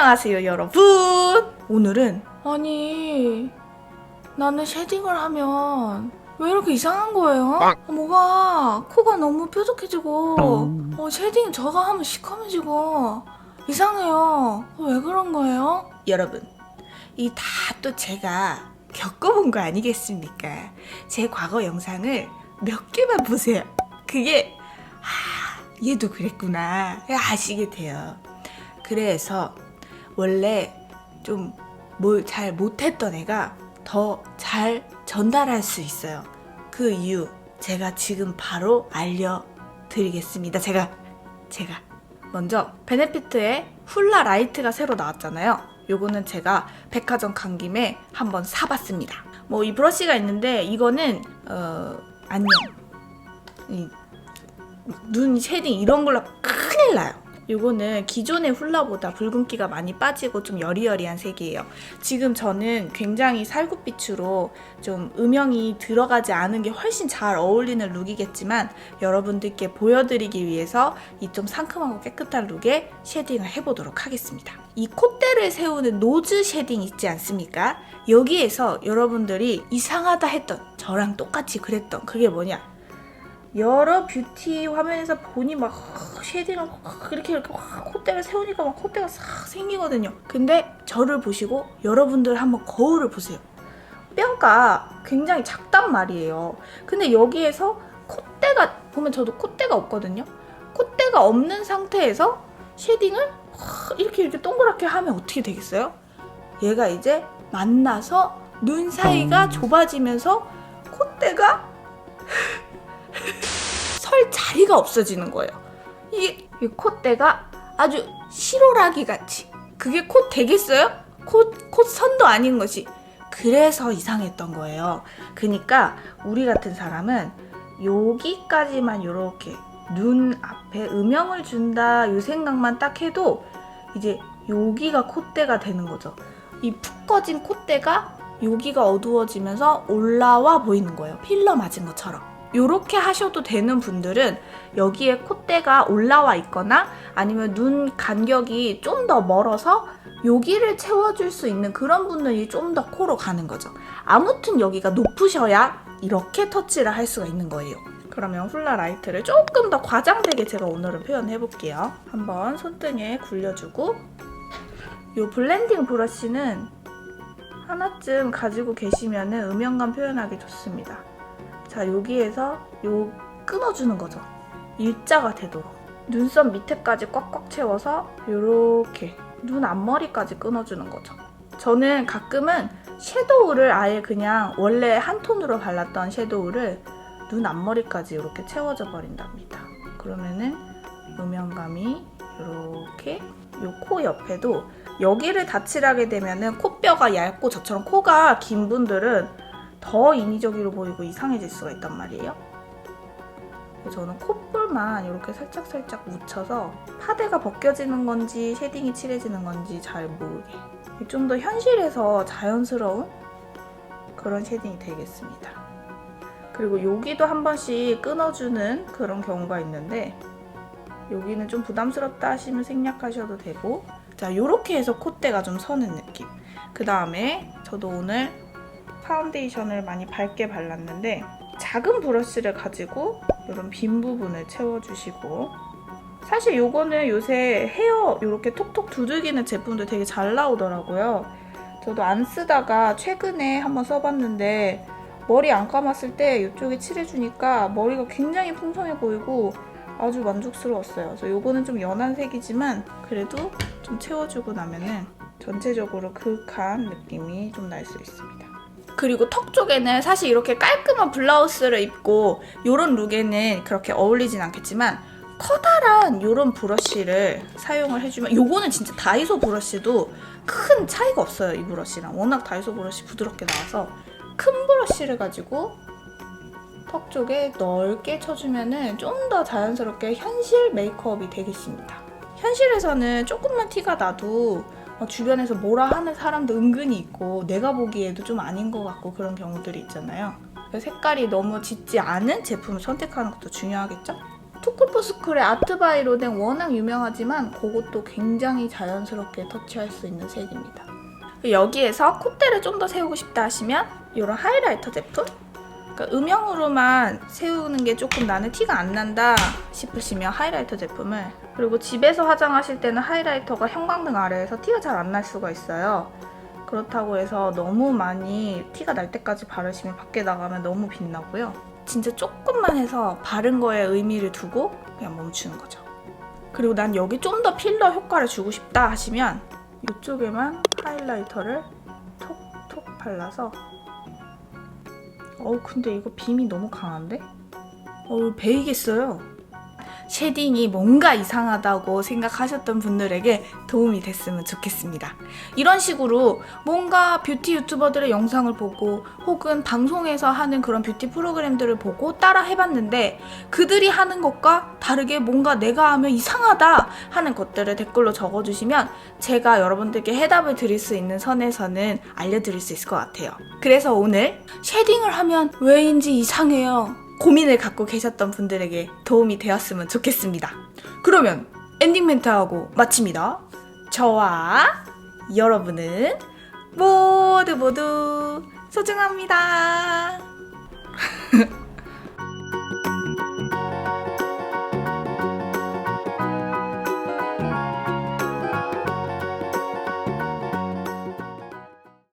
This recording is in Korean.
안녕하세요 여러분 오늘은 아니 나는 쉐딩을 하면 왜 이렇게 이상한 거예요? 어, 뭐가 코가 너무 뾰족해지고 어, 쉐딩 저가 하면 시커매지고 이상해요 어, 왜 그런 거예요? 여러분 이 다 또 제가 겪어본 거 아니겠습니까? 제 과거 영상을 몇 개만 보세요 그게 아 얘도 그랬구나 아시게 돼요 그래서 원래 좀 뭘 잘 못했던 애가 더 잘 전달할 수 있어요. 그 이유 제가 지금 바로 알려드리겠습니다. 제가 제가 먼저 베네피트의 훌라 라이트가 새로 나왔잖아요. 요거는 제가 백화점 간 김에 한번 사봤습니다. 뭐 이 브러쉬가 있는데 이거는 어 안녕 이, 눈 쉐딩 이런 걸로 큰일 나요. 요거는 기존의 훌라보다 붉은기가 많이 빠지고 좀 여리여리한 색이에요. 지금 저는 굉장히 살구빛으로 좀 음영이 들어가지 않은 게 훨씬 잘 어울리는 룩이겠지만 여러분들께 보여드리기 위해서 이 좀 상큼하고 깨끗한 룩에 쉐딩을 해보도록 하겠습니다. 이 콧대를 세우는 노즈 쉐딩 있지 않습니까? 여기에서 여러분들이 이상하다 했던 저랑 똑같이 그랬던 그게 뭐냐? 여러 뷰티 화면에서 보니 막 쉐딩을 확 이렇게 이렇게 확 콧대를 세우니까 막 콧대가 싹 생기거든요. 근데 저를 보시고 여러분들 한번 거울을 보세요. 뼈가 굉장히 작단 말이에요. 근데 여기에서 콧대가 보면 저도 콧대가 없거든요. 콧대가 없는 상태에서 쉐딩을 확 이렇게 이렇게 동그랗게 하면 어떻게 되겠어요? 얘가 이제 만나서 눈 사이가 좁아지면서 콧대가 설 자리가 없어지는 거예요. 이, 이 콧대가 아주 시로라기 같이. 그게 콧 되겠어요? 콧, 콧선도 아닌 것이. 그래서 이상했던 거예요. 그러니까 우리 같은 사람은 여기까지만 이렇게 눈 앞에 음영을 준다 이 생각만 딱 해도 이제 여기가 콧대가 되는 거죠. 이 푹 꺼진 콧대가 여기가 어두워지면서 올라와 보이는 거예요. 필러 맞은 것처럼. 이렇게 하셔도 되는 분들은 여기에 콧대가 올라와 있거나 아니면 눈 간격이 좀 더 멀어서 여기를 채워줄 수 있는 그런 분들이 좀 더 코로 가는 거죠. 아무튼 여기가 높으셔야 이렇게 터치를 할 수가 있는 거예요. 그러면 훌라 라이트를 조금 더 과장되게 제가 오늘은 표현해 볼게요. 한번 손등에 굴려주고 이 블렌딩 브러쉬는 하나쯤 가지고 계시면은 음영감 표현하기 좋습니다. 자 여기에서 요 끊어주는 거죠. 일자가 되도록 눈썹 밑에까지 꽉꽉 채워서 요렇게 눈 앞머리까지 끊어주는 거죠. 저는 가끔은 섀도우를 아예 그냥 원래 한 톤으로 발랐던 섀도우를 눈 앞머리까지 이렇게 채워져 버린답니다. 그러면은 음영감이 이렇게 요 코 옆에도 여기를 다칠하게 되면은 코뼈가 얇고 저처럼 코가 긴 분들은 더 인위적으로 보이고 이상해질 수가 있단 말이에요. 저는 콧볼만 이렇게 살짝살짝 묻혀서 파데가 벗겨지는 건지 쉐딩이 칠해지는 건지 잘 모르게 좀 더 현실에서 자연스러운 그런 쉐딩이 되겠습니다. 그리고 여기도 한 번씩 끊어주는 그런 경우가 있는데 여기는 좀 부담스럽다 하시면 생략하셔도 되고 자 이렇게 해서 콧대가 좀 서는 느낌 그 다음에 저도 오늘 파운데이션을 많이 밝게 발랐는데 작은 브러쉬를 가지고 이런 빈 부분을 채워주시고 사실 요거는 요새 헤어 이렇게 톡톡 두들기는 제품도 되게 잘 나오더라고요. 저도 안 쓰다가 최근에 한번 써봤는데 머리 안 감았을 때 이쪽에 칠해주니까 머리가 굉장히 풍성해 보이고 아주 만족스러웠어요. 그래서 요거는 좀 연한 색이지만 그래도 좀 채워주고 나면은 전체적으로 그윽한 느낌이 좀 날 수 있습니다. 그리고 턱 쪽에는 사실 이렇게 깔끔한 블라우스를 입고 이런 룩에는 그렇게 어울리진 않겠지만 커다란 이런 브러쉬를 사용을 해주면 요거는 진짜 다이소 브러쉬도 큰 차이가 없어요 이 브러쉬랑. 워낙 다이소 브러쉬 부드럽게 나와서 큰 브러쉬를 가지고 턱 쪽에 넓게 쳐주면은 좀 더 자연스럽게 현실 메이크업이 되겠습니다. 현실에서는 조금만 티가 나도 어, 주변에서 뭐라 하는 사람도 은근히 있고 내가 보기에도 좀 아닌 것 같고 그런 경우들이 있잖아요. 색깔이 너무 짙지 않은 제품을 선택하는 것도 중요하겠죠? 투쿨포스쿨의 아트바이 로댕 워낙 유명하지만 그것도 굉장히 자연스럽게 터치할 수 있는 색입니다. 여기에서 콧대를 좀 더 세우고 싶다 하시면 이런 하이라이터 제품 그러니까 음영으로만 세우는 게 조금 나는 티가 안 난다 싶으시면 하이라이터 제품을 그리고 집에서 화장하실 때는 하이라이터가 형광등 아래에서 티가 잘 안 날 수가 있어요. 그렇다고 해서 너무 많이 티가 날 때까지 바르시면 밖에 나가면 너무 빛나고요. 진짜 조금만 해서 바른 거에 의미를 두고 그냥 멈추는 거죠. 그리고 난 여기 좀 더 필러 효과를 주고 싶다 하시면 이쪽에만 하이라이터를 톡톡 발라서 어우 근데 이거 빔이 너무 강한데? 어우 베이겠어요. 쉐딩이 뭔가 이상하다고 생각하셨던 분들에게 도움이 됐으면 좋겠습니다. 이런 식으로 뭔가 뷰티 유튜버들의 영상을 보고 혹은 방송에서 하는 그런 뷰티 프로그램들을 보고 따라 해봤는데 그들이 하는 것과 다르게 뭔가 내가 하면 이상하다 하는 것들을 댓글로 적어주시면 제가 여러분들께 해답을 드릴 수 있는 선에서는 알려드릴 수 있을 것 같아요. 그래서 오늘 쉐딩을 하면 왜인지 이상해요. 고민을 갖고 계셨던 분들에게 도움이 되었으면 좋겠습니다. 그러면 엔딩 멘트하고 마칩니다. 저와 여러분은 모두 모두 소중합니다.